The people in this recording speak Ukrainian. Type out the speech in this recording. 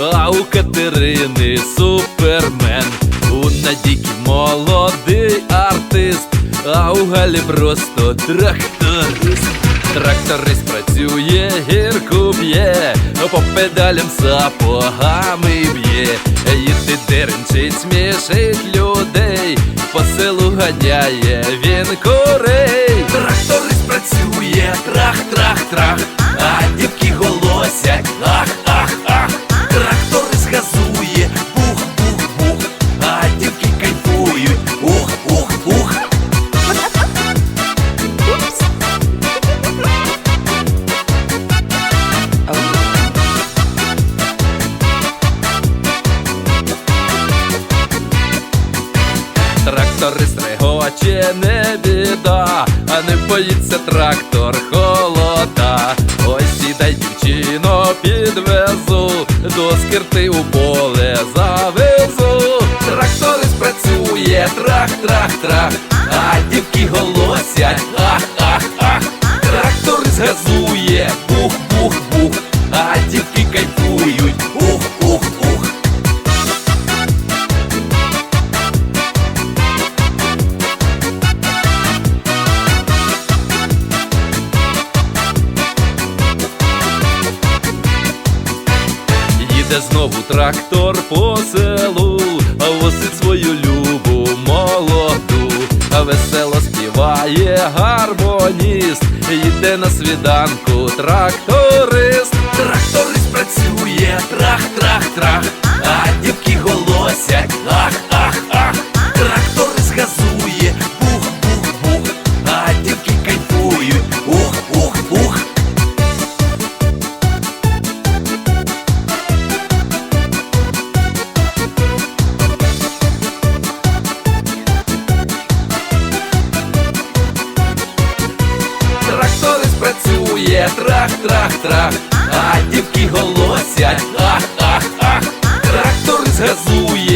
а у Катерини супермен, у Надіки молодий артист, а у Галі просто тракторист. Тракторист працює, гірку б'є, ну, по педалям сапогами б'є, їсти деренчить, смішить людей, по селу ганяє він корей. Тракторист працює, трах, трах, трах. Тракторист регоче, не біда, а не боїться трактор холода. Ось сідай, дівчино, підвезу, до скирти у поле завезу. Тракторист працює, трах, трах, трах, а дівки голосять, ах, ах, ах. Тракторист газує, Їде знову трактор по селу, а возить свою любу молоду, а весело співає гармоніст, їде на свіданку тракторист. Працює, трах, трах, трах, а дівки голосять, ах, ах, ах. трактор газує,